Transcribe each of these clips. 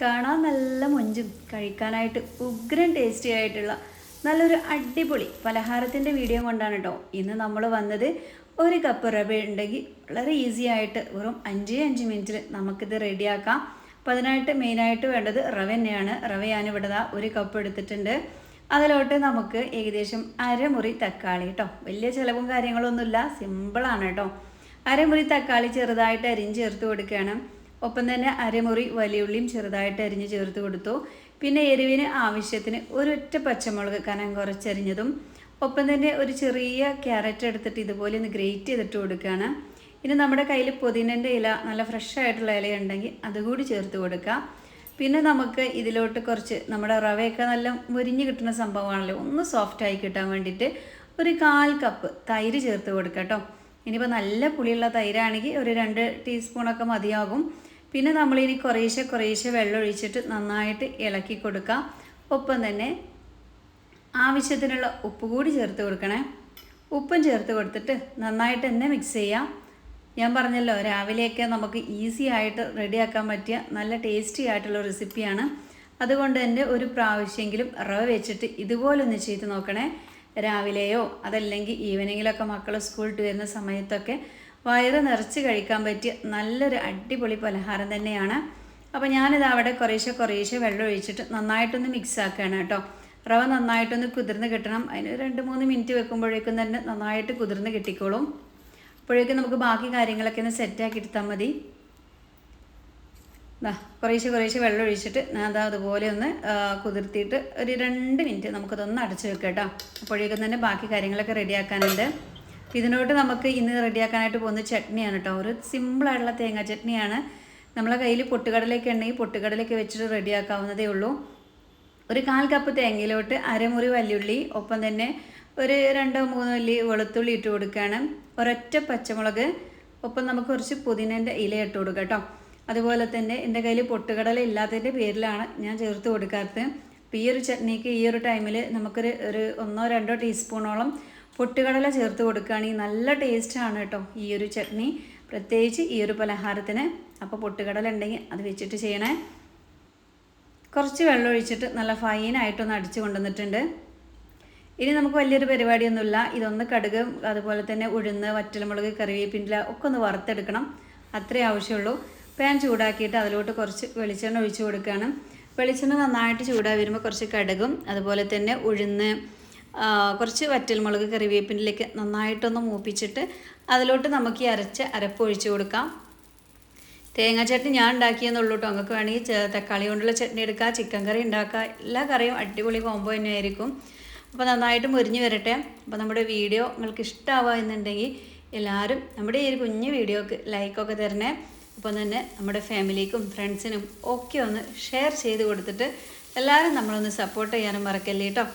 കാണാൻ നല്ല മൊഞ്ചും കഴിക്കാനായിട്ട് ഉഗ്രൻ ടേസ്റ്റി ആയിട്ടുള്ള നല്ലൊരു അടിപൊളി പലഹാരത്തിന്റെ വീഡിയോ കൊണ്ടാണ് കേട്ടോ ഇന്ന് നമ്മൾ വന്നത് ഒരു കപ്പ് റവ ഉണ്ടെങ്കിൽ വളരെ ഈസി ആയിട്ട് വെറും അഞ്ച് അഞ്ച് മിനിറ്റിൽ നമുക്കിത് റെഡിയാക്കാം അപ്പോൾ അതിനായിട്ട് മെയിനായിട്ട് വേണ്ടത് റവ തന്നെയാണ്. റവ ഞാനിവിടെ ഒരു കപ്പ് എടുത്തിട്ടുണ്ട്. അതിലോട്ട് നമുക്ക് ഏകദേശം അരമുറി തക്കാളി കേട്ടോ വലിയ ചിലവും കാര്യങ്ങളൊന്നുമില്ല. സിമ്പിളാണ് കേട്ടോ അരമുറി തക്കാളി ചെറുതായിട്ട് അരിഞ്ഞ് ചേർത്ത് കൊടുക്കുകയാണ്. ഒപ്പം തന്നെ അരമുറി വലിയുള്ളിയും ചെറുതായിട്ട് അരിഞ്ഞ് ചേർത്ത് കൊടുത്തു. പിന്നെ എരിവിന് ആവശ്യത്തിന് ഒരൊറ്റ പച്ചമുളക് കനം കുറച്ചരിഞ്ഞതും ഒപ്പം തന്നെ ഒരു ചെറിയ ക്യാരറ്റ് എടുത്തിട്ട് ഇതുപോലെ ഒന്ന് ഗ്രേറ്റ് ചെയ്തിട്ട് കൊടുക്കുകയാണ്. ഇനി നമ്മുടെ കയ്യിൽ പുതിനന്റെ ഇല നല്ല ഫ്രഷ് ആയിട്ടുള്ള ഇല ഉണ്ടെങ്കിൽ അതുകൂടി ചേർത്ത് കൊടുക്കാം. പിന്നെ നമുക്ക് ഇതിലോട്ട് കുറച്ച് നമ്മുടെ റവയൊക്കെ നല്ല മുരിഞ്ഞ് കിട്ടുന്ന സംഭവമാണല്ലോ ഒന്ന് സോഫ്റ്റ് ആയി കിട്ടാൻ വേണ്ടിയിട്ട് ഒരു കാൽ കപ്പ് തൈര് ചേർത്ത് കൊടുക്കാം കേട്ടോ. ഇനിയിപ്പോൾ നല്ല പുളിയുള്ള തൈരാണെങ്കിൽ ഒരു രണ്ട് ടീസ്പൂണൊക്കെ മതിയാകും. പിന്നെ നമ്മളിനി കുറേശ്ശെ കുറേശ്ശെ വെള്ളം ഒഴിച്ചിട്ട് നന്നായിട്ട് ഇളക്കി കൊടുക്കാം. ഒപ്പം തന്നെ ആവശ്യത്തിനുള്ള ഉപ്പ് കൂടി ചേർത്ത് കൊടുക്കണേ. ഉപ്പും ചേർത്ത് കൊടുത്തിട്ട് നന്നായിട്ട് തന്നെ മിക്സ് ചെയ്യാം. ഞാൻ പറഞ്ഞല്ലോ രാവിലെയൊക്കെ നമുക്ക് ഈസി ആയിട്ട് റെഡിയാക്കാൻ പറ്റിയ നല്ല ടേസ്റ്റി ആയിട്ടുള്ള റെസിപ്പിയാണ് അതുകൊണ്ട് തന്നെ ഒരു പ്രാവശ്യമെങ്കിലും റവ വെച്ചിട്ട് ഇതുപോലെ ഒന്ന് ചെയ്ത് നോക്കണേ. രാവിലെയോ അതല്ലെങ്കിൽ ഈവനിങ്ങിലൊക്കെ മക്കൾ സ്കൂളിൽ വരുന്ന സമയത്തൊക്കെ വയറ് നിറച്ച് കഴിക്കാൻ പറ്റിയ നല്ലൊരു അടിപൊളി പലഹാരം തന്നെയാണ്. അപ്പോൾ ഞാനിത് അവിടെ കുറേശ്ശെ കുറേശ്ശെ വെള്ളം ഒഴിച്ചിട്ട് നന്നായിട്ടൊന്ന് മിക്സ് ആക്കുകയാണ് കേട്ടോ. റവ നന്നായിട്ടൊന്ന് കുതിർന്ന് കിട്ടണം. അതിന് രണ്ട് മൂന്ന് മിനിറ്റ് വെക്കുമ്പോഴേക്കും തന്നെ നന്നായിട്ട് കുതിർന്ന് കിട്ടിക്കോളും. അപ്പോഴേക്കും നമുക്ക് ബാക്കി കാര്യങ്ങളൊക്കെ ഒന്ന് സെറ്റാക്കി എടുത്താൽ മതി. ദാ കുറേശ്ശെ കുറേശ്ശെ വെള്ളം ഒഴിച്ചിട്ട് ഞാൻ അതാ അതുപോലെ ഒന്ന് കുതിർത്തിയിട്ട് ഒരു രണ്ട് മിനിറ്റ് നമുക്കതൊന്ന് അടച്ചു വെക്കാം കേട്ടോ. അപ്പോഴേക്കും തന്നെ ബാക്കി കാര്യങ്ങളൊക്കെ റെഡിയാക്കാനുണ്ട് ഇതിനോട്ട് നമുക്ക് ഇന്ന് റെഡിയാക്കാനായിട്ട് പോകുന്ന ചട്നിയാണ് കേട്ടോ. ഒരു സിമ്പിളായിട്ടുള്ള തേങ്ങാ ചട്നിയാണ്. നമ്മളെ കയ്യിൽ പൊട്ടുകടലൊക്കെ ഉണ്ടെങ്കിൽ പൊട്ടുകടലൊക്കെ വെച്ചിട്ട് റെഡിയാക്കാവുന്നതേ ഉള്ളൂ. ഒരു കാൽ കപ്പ് തേങ്ങയിലോട്ട് അരമുറി വല്യുള്ളി ഒപ്പം തന്നെ ഒരു രണ്ടോ മൂന്നോ അല്ലി വെളുത്തുള്ളി ഇട്ട് കൊടുക്കുകയാണ്. ഒരൊറ്റ പച്ചമുളക് ഒപ്പം നമുക്ക് കുറച്ച് പുതിനേന്റെ ഇല ഇട്ട് കൊടുക്കാം കേട്ടോ. അതുപോലെ തന്നെ എന്റെ കയ്യിൽ പൊട്ടുകടല ഇല്ലാത്തതിന്റെ പേരിലാണ് ഞാൻ ചേർത്ത് കൊടുക്കാത്തത്. അപ്പോൾ ഈ ഒരു ചട്നിക്ക് ഈ ഒരു ടൈമിൽ നമുക്കൊരു ഒരു ഒന്നോ രണ്ടോ ടീസ്പൂണോളം പൊട്ടുകടല ചേർത്ത് കൊടുക്കുകയാണെങ്കിൽ നല്ല ടേസ്റ്റാണ് കേട്ടോ ഈ ഒരു ചട്നി. പ്രത്യേകിച്ച് ഈ ഒരു പലഹാരത്തിന്. അപ്പോൾ പൊട്ടുകടല ഉണ്ടെങ്കിൽ അത് വെച്ചിട്ട് ചെയ്യണേ. കുറച്ച് വെള്ളം ഒഴിച്ചിട്ട് നല്ല ഫൈനായിട്ടൊന്ന് അടിച്ച് കൊണ്ടുവന്നിട്ടുണ്ട്. ഇനി നമുക്ക് വലിയൊരു പരിപാടിയൊന്നുമില്ല. ഇതൊന്ന് കടുക് അതുപോലെ തന്നെ ഉഴുന്ന് വറ്റൽമുളക് കറിവേപ്പിന്റെ ഒക്കെ ഒന്ന് വറുത്തെടുക്കണം. അത്രേ ആവശ്യമുള്ളൂ. പാൻ ചൂടാക്കിയിട്ട് അതിലോട്ട് കുറച്ച് വെളിച്ചെണ്ണ ഒഴിച്ചു കൊടുക്കുകയാണ്. വെളിച്ചെണ്ണ നന്നായിട്ട് ചൂടായി വരുമ്പോൾ കുറച്ച് കടുകും അതുപോലെ തന്നെ ഉഴുന്ന് കുറച്ച് വറ്റൽമുളക് കറിവേപ്പിനിലേക്ക് നന്നായിട്ടൊന്ന് മൂപ്പിച്ചിട്ട് അതിലോട്ട് നമുക്ക് ഈ അരച്ച് അരപ്പ് ഒഴിച്ച് കൊടുക്കാം. തേങ്ങാ ചട്നി ഞാൻ ഉണ്ടാക്കിയെന്നുള്ളൂ കേട്ടോ നിങ്ങൾക്ക് വേണമെങ്കിൽ തക്കാളി കൊണ്ടുള്ള ചട്നി എടുക്കുക ചിക്കൻ കറി ഉണ്ടാക്കുക എല്ലാ കറിയും അടിപൊളി കോംബോ തന്നെയായിരിക്കും. അപ്പോൾ നന്നായിട്ട് മുരിഞ്ഞ് വരട്ടെ. അപ്പോൾ നമ്മുടെ വീഡിയോ നിങ്ങൾക്ക് ഇഷ്ടമാവുക എന്നുണ്ടെങ്കിൽ എല്ലാവരും നമ്മുടെ ഈ ഒരു കുഞ്ഞു വീഡിയോക്ക് ലൈക്കൊക്കെ തരണേ. അപ്പം തന്നെ നമ്മുടെ ഫാമിലിക്കും ഫ്രണ്ട്സിനും ഒക്കെ ഒന്ന് ഷെയർ ചെയ്ത് കൊടുത്തിട്ട് എല്ലാവരും നമ്മളൊന്ന് സപ്പോർട്ട് ചെയ്യാനും മറക്കല്ലേ കേട്ടോ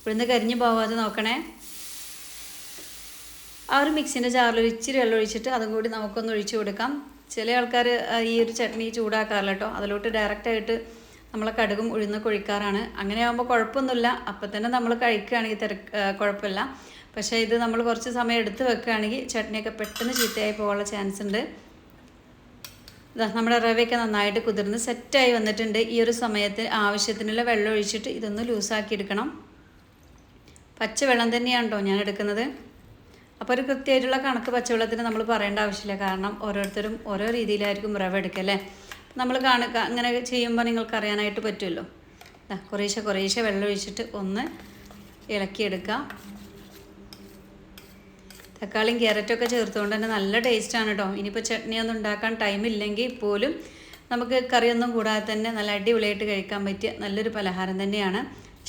ഇവിടുന്ന് കരിഞ്ഞു പോവാതെ നോക്കണേ. ആ ഒരു മിക്സിന്റെ ജാറിൽ ഒരു ഇച്ചിരി വെള്ളം ഒഴിച്ചിട്ട് അതും കൂടി നമുക്കൊന്ന് ഒഴിച്ചു കൊടുക്കാം. ചില ആൾക്കാർ ഈ ഒരു ചട്നി ചൂടാക്കാറില്ല കേട്ടോ. അതിലോട്ട് ഡയറക്റ്റായിട്ട് നമ്മൾ കടുകും ഉഴുന്നൊക്കെ ഒഴിക്കാറാണ് അങ്ങനെ ആകുമ്പോൾ കുഴപ്പമൊന്നുമില്ല. അപ്പം തന്നെ നമ്മൾ കഴിക്കുകയാണെങ്കിൽ തിരക്ക് കുഴപ്പമില്ല. പക്ഷേ ഇത് നമ്മൾ കുറച്ച് സമയം എടുത്ത് വെക്കുകയാണെങ്കിൽ ചട്നിയൊക്കെ പെട്ടെന്ന് ചീത്തയായി പോകാനുള്ള ചാൻസ് ഉണ്ട്. നമ്മുടെ റവയൊക്കെ നന്നായിട്ട് കുതിർന്ന് സെറ്റായി വന്നിട്ടുണ്ട്. ഈ ഒരു സമയത്ത് ആവശ്യത്തിനുള്ള വെള്ളം ഒഴിച്ചിട്ട് ഇതൊന്ന് ലൂസാക്കി എടുക്കണം. പച്ചവെള്ളം തന്നെയാണ് കേട്ടോ ഞാൻ എടുക്കുന്നത്. അപ്പോൾ ഒരു കൃത്യമായിട്ടുള്ള കണക്ക് പച്ചവെള്ളത്തിന് നമ്മൾ പറയേണ്ട ആവശ്യമില്ല. കാരണം ഓരോരുത്തരും ഓരോ രീതിയിലായിരിക്കും റവ അല്ലേ? നമ്മൾ കാണുക അങ്ങനെ ചെയ്യുമ്പോൾ നിങ്ങൾക്ക് അറിയാനായിട്ട് പറ്റുമല്ലോ. കുറേശ്ശെ കുറേശ്ശെ വെള്ളം ഒഴിച്ചിട്ട് ഒന്ന് ഇളക്കിയെടുക്കുക. തക്കാളിയും ക്യാരറ്റും ഒക്കെ ചേർത്തുകൊണ്ട് തന്നെ നല്ല ടേസ്റ്റാണ് കേട്ടോ ഇനിയിപ്പോൾ ചട്നി ഒന്നും ഉണ്ടാക്കാൻ ടൈം ഇല്ലെങ്കിൽ പോലും നമുക്ക് കറിയൊന്നും കൂടാതെ തന്നെ നല്ല അടിപൊളിയായിട്ട് കഴിക്കാൻ പറ്റിയ നല്ലൊരു പലഹാരം തന്നെയാണ്.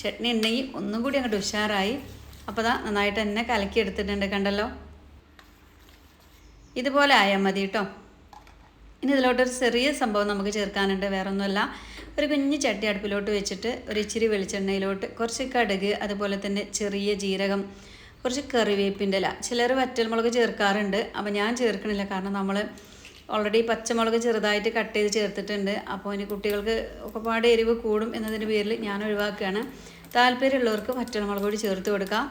ചട്നി ഉണ്ടെങ്കിൽ ഒന്നും കൂടി അങ്ങോട്ട് ഉഷാറായി. അപ്പോൾ ദാ നന്നായിട്ട് തന്നെ കലക്കി എടുത്തിട്ടുണ്ട് കണ്ടല്ലോ. ഇതുപോലെ ആയാൽ മതി കേട്ടോ ഇനി ഇതിലോട്ടൊരു ചെറിയ സംഭവം നമുക്ക് ചേർക്കാനുണ്ട് വേറെ ഒന്നുമല്ല ഒരു കുഞ്ഞ് ചട്ടി അടുപ്പിലോട്ട് വെച്ചിട്ട് ഒരു ഇച്ചിരി വെളിച്ചെണ്ണയിലോട്ട് കുറച്ച് കടുക് അതുപോലെ തന്നെ ചെറിയ ജീരകം കുറച്ച് കറിവേപ്പിന്റെ ഇല. ചിലർ വറ്റൽമുളക് ചേർക്കാറുണ്ട്. അപ്പോൾ ഞാൻ ചേർക്കണില്ല. കാരണം നമ്മൾ ഓൾറെഡി പച്ചമുളക് ചെറുതായിട്ട് കട്ട് ചെയ്ത് ചേർത്തിട്ടുണ്ട്. അപ്പോൾ ഇനി കുട്ടികൾക്ക് ഒരുപാട് എരിവ് കൂടും എന്നതിന്റെ പേരിൽ ഞാൻ ഒഴിവാക്കുകയാണ്. താല്പര്യമുള്ളവർക്ക് വറ്റൽമുളക് കൂടി ചേർത്ത് കൊടുക്കാം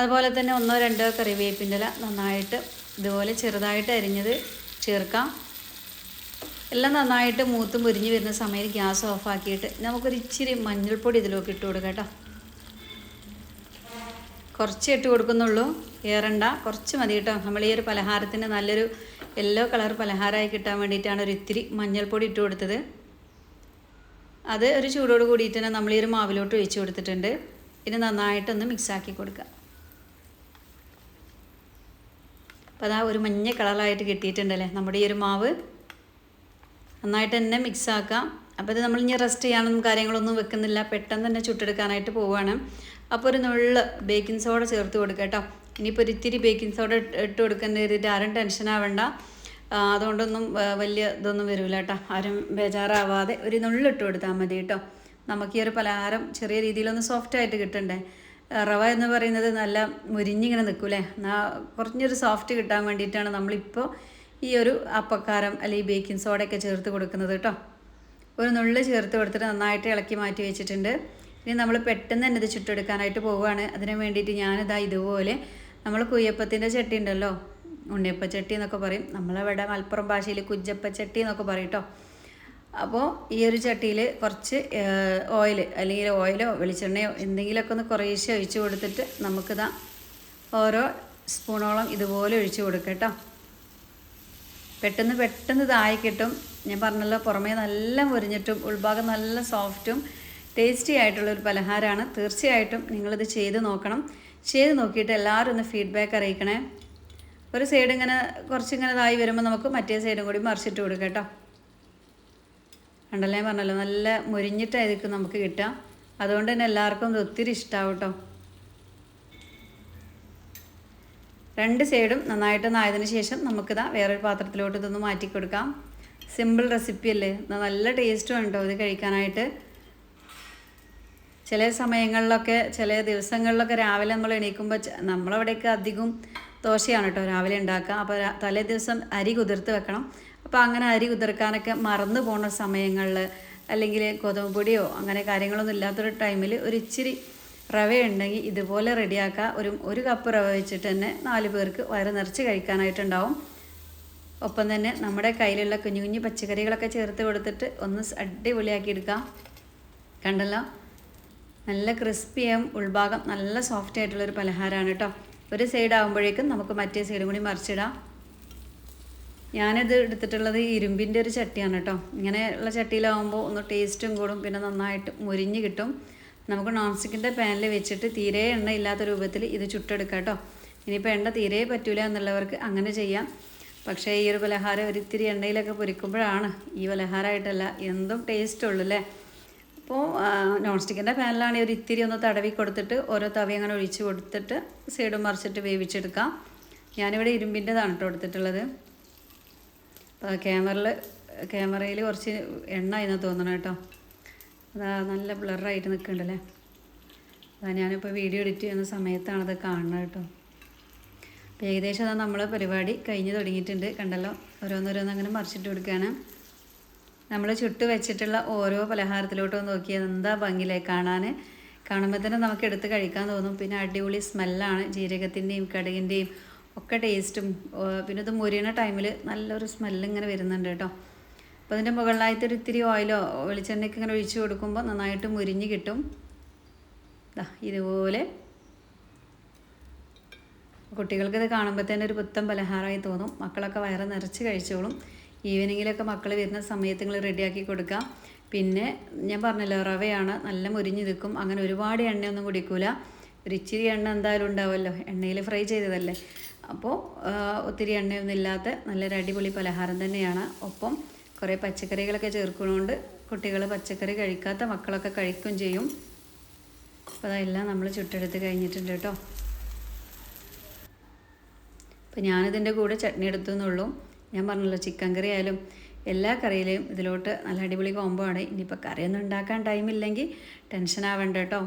അതുപോലെ തന്നെ ഒന്നോ രണ്ടോ കറിവേപ്പിന്റെ ഇല നന്നായിട്ട് ഇതുപോലെ ചെറുതായിട്ട് അരിഞ്ഞത് ചേർക്കാം എല്ലാം നന്നായിട്ട് മൂത്ത് മുരിഞ്ഞ് വരുന്ന സമയത്ത് ഗ്യാസ് ഓഫാക്കിയിട്ട് നമുക്കൊരു ഇച്ചിരി മഞ്ഞൾപ്പൊടി ഇതിലേക്ക് ഇട്ട് കൊടുക്കാം കേട്ടോ. കുറച്ച് ഇട്ട് കൊടുക്കുന്നുള്ളൂ. ഏറണ്ട. കുറച്ച് മതി കേട്ടോ. നമ്മൾ ഈ ഒരു പലഹാരത്തിന് നല്ലൊരു യെല്ലോ കളർ പലഹാരമായി കിട്ടാൻ വേണ്ടിയിട്ടാണ് ഒരു ഇത്തിരി മഞ്ഞൾപ്പൊടി ഇട്ട് കൊടുത്തത്. അത് ഒരു ചൂടോട് കൂടിയിട്ട് തന്നെ നമ്മൾ ഈ ഒരു മാവിലോട്ട് ഒഴിച്ചു കൊടുത്തിട്ടുണ്ട്. ഇനി നന്നായിട്ടൊന്ന് മിക്സാക്കി കൊടുക്കുക. അപ്പോൾ അതാ ഒരു മഞ്ഞ കളറായിട്ട് കിട്ടിയിട്ടുണ്ടല്ലേ? നമ്മുടെ ഈ ഒരു മാവ് നന്നായിട്ട് തന്നെ മിക്സാക്കാം അപ്പോൾ ഇത് നമ്മൾ ഇനി റെസ്റ്റ് ചെയ്യാനൊന്നും കാര്യങ്ങളൊന്നും വെക്കുന്നില്ല. പെട്ടെന്ന് തന്നെ ചുട്ടെടുക്കാനായിട്ട് പോവുകയാണ് അപ്പോൾ ഒരു നുള്ള് ബേക്കിംഗ് സോഡ ചേർത്ത് കൊടുക്കുക കേട്ടോ. ഇനിയിപ്പോൾ ഒരു ഇത്തിരി ബേക്കിംഗ് സോഡ ഇട്ട് കൊടുക്കേണ്ടി കരുതിയിട്ട് ആരും ടെൻഷൻ ആവണ്ട. അതുകൊണ്ടൊന്നും വലിയ ഇതൊന്നും വരില്ല കേട്ടോ. ആരും ബേജാറാവാതെ ഒരു നുള്ളിട്ട് കൊടുത്താൽ മതി കേട്ടോ. നമുക്ക് ഈ ഒരു പലഹാരം ചെറിയ രീതിയിലൊന്ന് സോഫ്റ്റ് ആയിട്ട് കിട്ടണ്ടേ. റവ എന്ന് പറയുന്നത് നല്ല മുരിഞ്ഞിങ്ങനെ നിൽക്കൂലേ എന്നാൽ കുറഞ്ഞൊരു സോഫ്റ്റ് കിട്ടാൻ വേണ്ടിയിട്ടാണ് നമ്മളിപ്പോൾ ഈ ഒരു അപ്പക്കാരം അല്ലെങ്കിൽ ബേക്കിംഗ് സോഡയൊക്കെ ചേർത്ത് കൊടുക്കുന്നത് കേട്ടോ. ഒരു നുള്ളി ചേർത്ത് കൊടുത്തിട്ട് നന്നായിട്ട് ഇളക്കി മാറ്റി വെച്ചിട്ടുണ്ട്. ഇനി നമ്മൾ പെട്ടെന്ന് തന്നെ ഇത് ചുട്ടെടുക്കാനായിട്ട് പോവുകയാണ്. അതിന് വേണ്ടിയിട്ട് ഞാനിതാ ഇതുപോലെ നമ്മൾ കുയ്യപ്പത്തിന്റെ ചട്ടി ഉണ്ടല്ലോ. ഉണ്ണിയപ്പ ചട്ടി എന്നൊക്കെ പറയും. നമ്മളവിടെ മലപ്പുറം ഭാഷയിൽ കുജ്ജപ്പ ചട്ടി എന്നൊക്കെ പറയും കേട്ടോ അപ്പോൾ ഈ ഒരു ചട്ടിയിൽ കുറച്ച് ഓയിൽ അല്ലെങ്കിൽ ഓയിലോ വെളിച്ചെണ്ണയോ എന്തെങ്കിലുമൊക്കെ ഒന്ന് കുറേശ്ശെ ഒഴിച്ചു കൊടുത്തിട്ട് നമുക്കിതാ ഓരോ സ്പൂണോളം ഇതുപോലെ ഒഴിച്ച് കൊടുക്കാം കേട്ടോ പെട്ടെന്ന് പെട്ടെന്ന് ഇതായി കിട്ടും. ഞാൻ പറഞ്ഞല്ലോ പുറമേ നല്ല മുരിഞ്ഞിട്ടും ഉൾഭാഗം നല്ല സോഫ്റ്റും ടേസ്റ്റി ആയിട്ടുള്ള ഒരു പലഹാരമാണ്. തീർച്ചയായിട്ടും നിങ്ങളിത് ചെയ്ത് നോക്കണം. ചെയ്ത് നോക്കിയിട്ട് എല്ലാവരും ഒന്ന് ഫീഡ്ബാക്ക് അറിയിക്കണേ. ഒരു സൈഡ് ഇങ്ങനെ കുറച്ചിങ്ങനെ ഇതായി വരുമ്പോൾ നമുക്ക് മറ്റേ സൈഡും കൂടി മറിച്ചിട്ട് കൊടുക്കാം കേട്ടോ. കണ്ടല്ലേ പറഞ്ഞല്ലോ നല്ല മുരിഞ്ഞിട്ടായിരിക്കും നമുക്ക് കിട്ടുക. അതുകൊണ്ട് തന്നെ എല്ലാവർക്കും ഇത് ഒത്തിരി ഇഷ്ടമാവും കേട്ടോ. രണ്ട് സൈഡും നന്നായിട്ട് നായതിനു ശേഷം നമുക്കിതാ വേറൊരു പാത്രത്തിലോട്ട് ഇതൊന്ന് മാറ്റി കൊടുക്കാം സിമ്പിൾ റെസിപ്പി അല്ലേ നല്ല ടേസ്റ്റും ഉണ്ടോ ഇത് കഴിക്കാനായിട്ട്? ചില സമയങ്ങളിലൊക്കെ ചില ദിവസങ്ങളിലൊക്കെ രാവിലെ നമ്മൾ എണീക്കുമ്പോൾ നമ്മളവിടെയൊക്കെ അധികം ദോശയാണ് കേട്ടോ രാവിലെ ഉണ്ടാക്കുക. അപ്പോൾ തലേ ദിവസം അരി കുതിർത്ത് വെക്കണം. അപ്പോൾ അങ്ങനെ അരി കുതിർക്കാനൊക്കെ മറന്നു പോകുന്ന സമയങ്ങളിൽ അല്ലെങ്കിൽ ഗോതമ്പ് പൊടിയോ അങ്ങനെ കാര്യങ്ങളൊന്നും ഇല്ലാത്തൊരു ടൈമിൽ ഒരു ഇച്ചിരി റവ ഉണ്ടെങ്കിൽ ഇതുപോലെ റെഡിയാക്കുക. ഒരു ഒരു കപ്പ് റവ വെച്ചിട്ട് തന്നെ നാല് പേർക്ക് വയറ് നിറച്ച് കഴിക്കാനായിട്ടുണ്ടാവും. ഒപ്പം തന്നെ നമ്മുടെ കയ്യിലുള്ള കുഞ്ഞു കുഞ്ഞു പച്ചക്കറികളൊക്കെ ചേർത്ത് കൊടുത്തിട്ട് ഒന്ന് അടിപൊളിയാക്കി എടുക്കാം. കണ്ടല്ലോ? നല്ല ക്രിസ്പിയും ഉൾഭാഗം നല്ല സോഫ്റ്റ് ആയിട്ടുള്ളൊരു പലഹാരമാണ് കേട്ടോ. ഒരു സൈഡ് ആകുമ്പോഴേക്കും നമുക്ക് മറ്റേ സൈഡും കൂടി മറിച്ചിടാം. ഞാനിത് എടുത്തിട്ടുള്ളത് ഇരുമ്പിന്റെ ഒരു ചട്ടിയാണ് കേട്ടോ. ഇങ്ങനെയുള്ള ചട്ടിയിലാവുമ്പോൾ ഒന്ന് ടേസ്റ്റും കൂടും പിന്നെ നന്നായിട്ട് മുരിഞ്ഞ് കിട്ടും. നമുക്ക് നോൺ സ്റ്റിക്കിന്റെ പാനിൽ വെച്ചിട്ട് തീരെ എണ്ണ ഇല്ലാത്ത രൂപത്തിൽ ഇത് ചുട്ടെടുക്കാം കേട്ടോ. ഇനിയിപ്പോൾ എണ്ണ തീരെ പറ്റൂല എന്നുള്ളവർക്ക് അങ്ങനെ ചെയ്യാം. പക്ഷേ ഈ ഒരു പലഹാരം ഒരിത്തിരി എണ്ണയിലൊക്കെ പൊരിക്കുമ്പോഴാണ് ഈ പലഹാരമായിട്ടല്ല എന്തും ടേസ്റ്റ് ഉള്ളൂ അല്ലേ? അപ്പോൾ നോൺ സ്റ്റിക്കിന്റെ പാനിലാണെങ്കിൽ ഒരു ഇത്തിരി ഒന്ന് തടവി കൊടുത്തിട്ട് ഓരോ തവി അങ്ങനെ ഒഴിച്ച് കൊടുത്തിട്ട് സൈഡ് മറിച്ചിട്ട് വേവിച്ചെടുക്കാം. ഞാനിവിടെ ഇരുമ്പിന്റെതാണ് കേട്ടോ എടുത്തിട്ടുള്ളത്. അപ്പോൾ ക്യാമറയിൽ ക്യാമറയിൽ കുറച്ച് എണ്ണ എന്ന് തോന്നണം കേട്ടോ അതാ നല്ല ബ്ലറായിട്ട് നിൽക്കുന്നുണ്ടല്ലേ അതാ ഞാനിപ്പോൾ വീഡിയോ എഡിറ്റ് ചെയ്യുന്ന സമയത്താണ് അത് കാണുന്നത് കേട്ടോ അപ്പോൾ ഏകദേശം അതാ നമ്മൾ പരിപാടി കഴിഞ്ഞ് തുടങ്ങിയിട്ടുണ്ട്. കണ്ടല്ലോ? ഓരോന്നോരോന്ന് അങ്ങനെ മറിച്ചിട്ട് കൊടുക്കുകയാണ് നമ്മൾ ചുട്ട് വെച്ചിട്ടുള്ള ഓരോ പലഹാരത്തിലോട്ടും നോക്കിയാൽ എന്താ ഭംഗിയിലെ കാണാൻ കാണുമ്പോൾ തന്നെ നമുക്ക് എടുത്ത് കഴിക്കാൻ തോന്നും. പിന്നെ അടിപൊളി സ്മെല്ലാണ് ജീരകത്തിന്റെയും കടുകിന്റെയും ഒക്കെ ടേസ്റ്റും. പിന്നെ ഇത് മുരിയണ ടൈമിൽ നല്ലൊരു സ്മെല്ല് ഇങ്ങനെ വരുന്നുണ്ട് കേട്ടോ. അപ്പോൾ അതിന്റെ മുകളിലായിട്ട് ഒരു ഇത്തിരി ഓയിലോ വെളിച്ചെണ്ണയൊക്കെ ഇങ്ങനെ ഒഴിച്ചു കൊടുക്കുമ്പോൾ നന്നായിട്ട് മുരിഞ്ഞ് കിട്ടും. ഇതുപോലെ. കുട്ടികൾക്ക് ഇത് കാണുമ്പോൾ തന്നെ ഒരു പുത്തൻ പലഹാരമായി തോന്നും. മക്കളൊക്കെ വയറ് നിറച്ച് കഴിച്ചോളും. ഈവനിങ്ങിലൊക്കെ മക്കൾ വരുന്ന സമയത്ത് നിങ്ങൾ റെഡിയാക്കി കൊടുക്കാം. പിന്നെ ഞാൻ പറഞ്ഞല്ലോ റവയാണ് നല്ല മുരിഞ്ഞ് നിൽക്കും അങ്ങനെ ഒരുപാട് എണ്ണയൊന്നും കുടിക്കൂല. ഒരു ഇച്ചിരി എണ്ണ എന്തായാലും ഉണ്ടാവുമല്ലോ എണ്ണയിൽ ഫ്രൈ ചെയ്തതല്ലേ. അപ്പോൾ ഒത്തിരി എണ്ണയൊന്നും ഇല്ലാത്ത നല്ലൊരു അടിപൊളി പലഹാരം തന്നെയാണ്. ഒപ്പം കുറേ പച്ചക്കറികളൊക്കെ ചേർക്കുന്നതുകൊണ്ട് കുട്ടികൾ പച്ചക്കറി കഴിക്കാത്ത മക്കളൊക്കെ കഴിക്കും ചെയ്യും. അപ്പോൾ അതെല്ലാം നമ്മൾ ചുട്ടെടുത്ത് കഴിഞ്ഞിട്ടുണ്ട് കേട്ടോ. അപ്പോൾ ഞാനിതിന്റെ കൂടെ ചട്നി എടുത്തു എന്നുള്ളൂ. ഞാൻ പറഞ്ഞല്ലോ ചിക്കൻ കറി ആയാലും എല്ലാ കറിയിലെയും ഇതിലോട്ട് നല്ല അടിപൊളി കോംബോ ആണ്. ഇനിയിപ്പോൾ കറിയൊന്നും ഉണ്ടാക്കാൻ ടൈമില്ലെങ്കിൽ ടെൻഷൻ ആവണ്ട കേട്ടോ.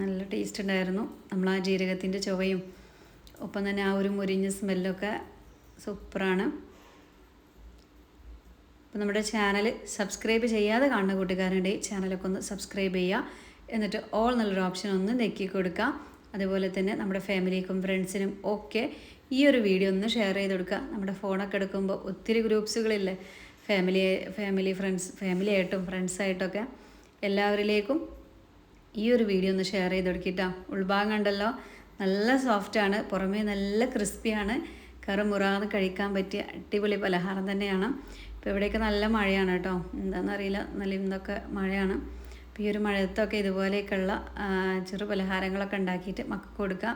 നല്ല ടേസ്റ്റ് ഉണ്ടായിരുന്നു. നമ്മൾ ആ ജീരകത്തിന്റെ ചുവയും ഒപ്പം തന്നെ ആ ഒരു മുരിഞ്ഞ സ്മെല്ലൊക്കെ സൂപ്പറാണ് അപ്പോൾ നമ്മുടെ ചാനൽ സബ്സ്ക്രൈബ് ചെയ്യാതെ കാണുന്ന കൂട്ടുകാരുണ്ടെങ്കിൽ ചാനലൊക്കെ ഒന്ന് സബ്സ്ക്രൈബ് ചെയ്യുക. എന്നിട്ട് ഓൾ നല്ലൊരു ഓപ്ഷൻ ഒന്ന് നെക്കി കൊടുക്കുക. അതുപോലെ തന്നെ നമ്മുടെ ഫാമിലിക്കും ഫ്രണ്ട്സിനും ഒക്കെ ഈ ഒരു വീഡിയോ ഒന്ന് ഷെയർ ചെയ്ത് കൊടുക്കുക. നമ്മുടെ ഫോണൊക്കെ എടുക്കുമ്പോൾ ഒത്തിരി ഗ്രൂപ്പ്സുകളില്ലേ? ഫാമിലി ഫാമിലി ഫ്രണ്ട്സ് ഫാമിലി ആയിട്ടും ഫ്രണ്ട്സായിട്ടൊക്കെ എല്ലാവരിലേക്കും ഈ ഒരു വീഡിയോ ഒന്ന് ഷെയർ ചെയ്ത് കൊടുക്കിട്ടാ. ഉൾഭാഗം കണ്ടല്ലോ? നല്ല സോഫ്റ്റാണ്. പുറമേ നല്ല ക്രിസ്പിയാണ്. കറുമുറാന്ന് കഴിക്കാൻ പറ്റിയ അടിപൊളി പലഹാരം തന്നെയാണ്. ഇപ്പോൾ ഇവിടെയൊക്കെ നല്ല മഴയാണ് കേട്ടോ. എന്താണെന്നറിയില്ല നല്ല ഇന്നൊക്കെ മഴയാണ്. അപ്പോൾ ഈ ഒരു മഴത്തൊക്കെ ഇതുപോലെയൊക്കെയുള്ള ചെറു പലഹാരങ്ങളൊക്കെ ഉണ്ടാക്കിയിട്ട് മക്കൾക്ക് കൊടുക്കുക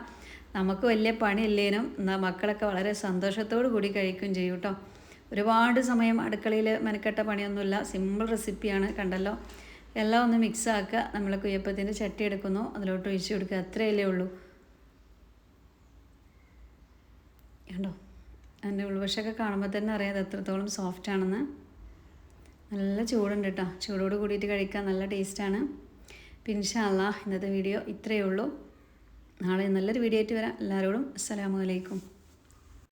നമുക്ക് വലിയ പണിയില്ലേനും എന്നാൽ മക്കളൊക്കെ വളരെ സന്തോഷത്തോടു കൂടി കഴിക്കും ചെയ്യും കേട്ടോ ഒരുപാട് സമയം അടുക്കളയിൽ മെനക്കെട്ട പണിയൊന്നുമില്ല. സിമ്പിൾ റെസിപ്പിയാണ് കണ്ടല്ലോ. എല്ലാം ഒന്ന് മിക്സ് ആക്കുക. നമ്മൾ കുയ്യപ്പത്തിന്റെ ചട്ടി എടുക്കുന്നു. അതിലോട്ട് ഒഴിച്ചു കൊടുക്കുക. അത്രയല്ലേ ഉള്ളൂ. കണ്ടോ? അതിന്റെ ഉൾവശമൊക്കെ കാണുമ്പോൾ തന്നെ അറിയാം അത് എത്രത്തോളം സോഫ്റ്റ് ആണെന്ന്. നല്ല ചൂടുണ്ട് കേട്ടോ ചൂടോട് കൂടിയിട്ട് കഴിക്കാൻ നല്ല ടേസ്റ്റാണ്. പിൻഷാല്ല ഇന്നത്തെ വീഡിയോ ഇത്രയേ ഉള്ളൂ. നാളെ നല്ലൊരു വീഡിയോ ആയിട്ട് വരാം. എല്ലാവരോടും അസ്സാം അലൈക്കും.